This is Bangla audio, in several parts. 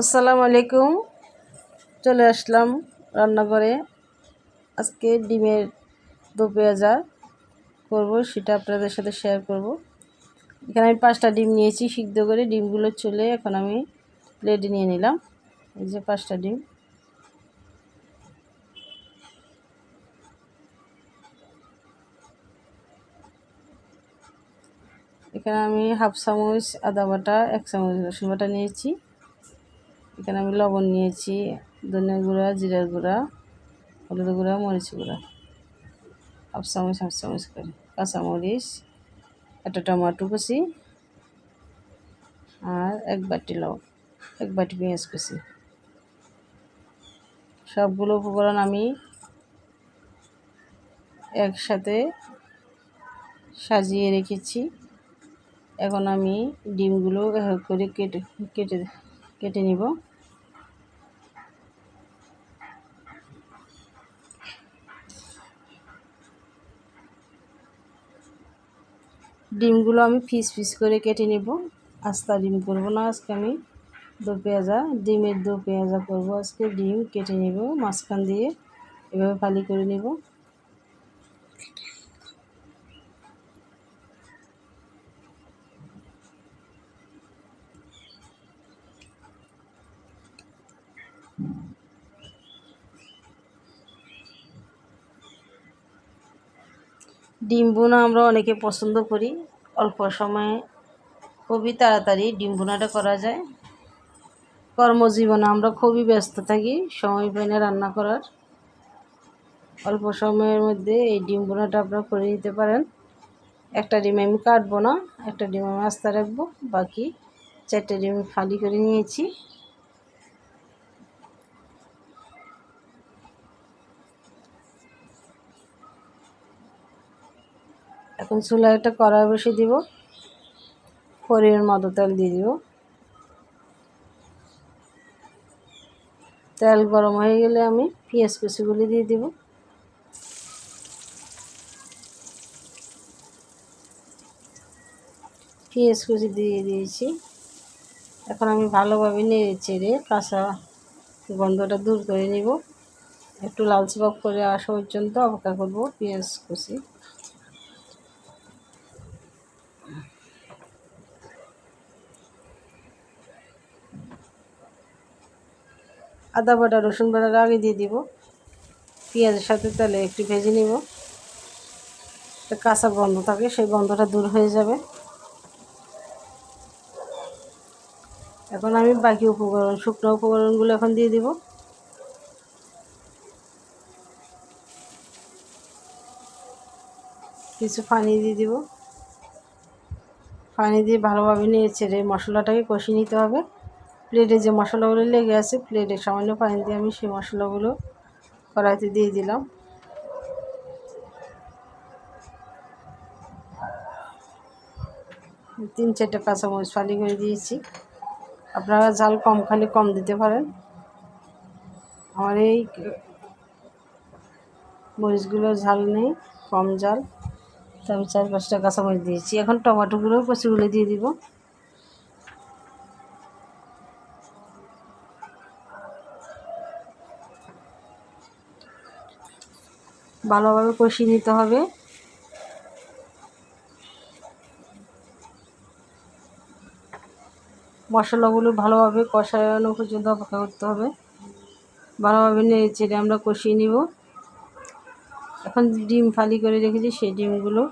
আসসালামু আলাইকুম। চলে আসলাম রান্নাঘরে। আজকে ডিমের দো পেঁয়াজা করব, সেটা আপনাদের সাথে শেয়ার করব। এখানে আমি পাঁচটা ডিম নিয়েছি, সিদ্ধ করে ডিমগুলো চলে এখন আমি প্লেটে নিয়ে নিলাম। এই যে পাঁচটা ডিম। এখানে আমি হাফ চামচ আদা বাটা, এক চামচ রসুন বাটা নিয়েছি। এখানে আমি লবণ নিয়েছি, ধনিয়া গুঁড়া, জিরার গুঁড়া, হলুদ গুঁড়া মরিচ গুঁড়া। হাফ চামচ হাফ চামচ করে। কাঁচামরিচ, একটা টমাটো কুচি আর এক বাটি লবণ, এক বাটি পেঁয়াজ কুচি। সবগুলো উপকরণ আমি একসাথে সাজিয়ে রেখেছি। এখন আমি ডিমগুলো করে কেটে কেটে কেটে নিব। ডিমগুলো আমি ফিস ফিস করে কেটে নেব। আস্তা ডিম করব না, আজকে আমি দু পেঁয়াজা, ডিমের দু পেঁয়াজা করব আজকে। ডিম কেটে নেব, মাঝখান দিয়ে এভাবে ফালি করে নেব। ডিম বোনা আমরা অনেকে পছন্দ করি। অল্প সময়ে খুবই তাড়াতাড়ি ডিম বোনাটা করা যায়। কর্মজীবনে আমরা খুবই ব্যস্ত থাকি, সময় পাই না রান্না করার। অল্প সময়ের মধ্যে এই ডিম বোনাটা আপনারা করে নিতে পারেন। একটা ডিম আমি কাটবো না, একটা ডিম আমি আস্তে রাখব, বাকি চারটে ডিম ফালি করে নিয়েছি। এখন চুলা একটা কড়াই বসে দিব। পরিমাণ মতো তেল দিয়ে দিব। তেল গরম হয়ে গেলে আমি পেঁয়াজ কুচিগুলি দিয়ে দিব। পেঁয়াজ কুচি দিয়ে দিয়েছি। এখন আমি ভালোভাবে নেড়ে চেড়ে কাঁচা গন্ধটা দূর করে নিব। একটু লালচে ভাব করে আসা পর্যন্ত অপেক্ষা করব পেঁয়াজ কুচি। আদা বাটা, রসুন বাটার আগে দিয়ে দিব। পেঁয়াজের সাথে তেলে একটু ভেজে নিব। একটা কাঁচা গন্ধ থাকে, সেই গন্ধটা দূর হয়ে যাবে। এখন আমি বাকি উপকরণ, শুকনো উপকরণগুলো এখন দিয়ে দিব। কিছু পানি দিয়ে দিব। পানি দিয়ে ভালোভাবে নিয়ে ছেড়ে মশলাটাকে কষিয়ে নিতে হবে। প্লেটে যে মশলাগুলো লেগে আছে, প্লেটে সামান্য পানি দিয়ে আমি সেই মশলাগুলো কড়াইতে দিয়ে দিলাম। তিন চারটে কাঁচামরিচ ফালি করে দিয়েছি। আপনারা ঝাল কম খালি কম দিতে পারেন। আমার এই মরিচগুলো ঝাল নেই, কম ঝাল। তো আমি চার পাঁচটা কাঁচামরিচ দিয়েছি। এখন টমাটোগুলো কচিগুলো দিয়ে দিব। ভালোভাবে কষিয়ে নিতে হবে। মশলাগুলো ভালোভাবে কষানো পর্যন্ত অপেক্ষা করতে হবে। ভালোভাবে নেড়ে চেড়ে আমরা কষিয়ে নিব। এখন ডিম ফালি করে রেখেছি, সেই ডিমগুলো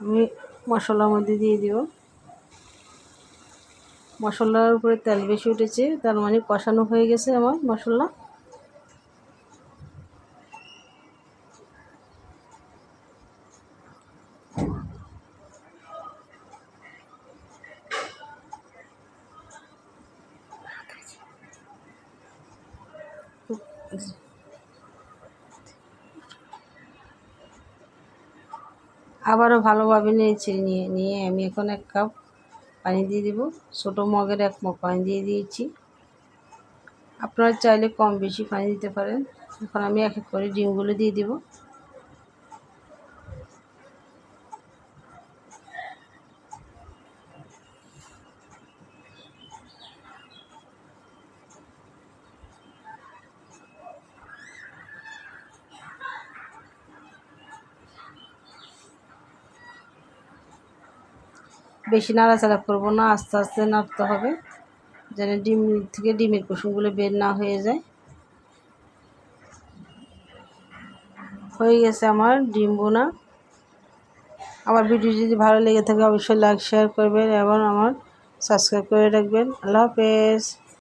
আমি মশলার মধ্যে দিয়ে দিব। মশলার উপরে তেল বেশি উঠেছে, তার মানে কষানো হয়ে গেছে আমার মশলা। আবারও ভালোভাবে নিয়েছি নিয়ে নিয়ে আমি এখন এক কাপ পানি দিয়ে দেবো। ছোটো মগের এক মগ পানি দিয়ে দিয়েছি। আপনারা চাইলে কম বেশি পানি দিতে পারেন। এখন আমি এক এক করে ডিমগুলো দিয়ে দিব। বেশি নাড়াচাড়া করব না, আস্তে আস্তে নাড়তে হবে, যেন ডিম থেকে ডিমের কুসুমগুলো বের না হয়ে যায়। হয়ে গেছে আমার ডিম বোনা। আমার ভিডিও যদি ভালো লেগে থাকে, অবশ্যই লাইক শেয়ার করবেন এবং আমার সাবস্ক্রাইব করে রাখবেন। আল্লাহ হাফেজ।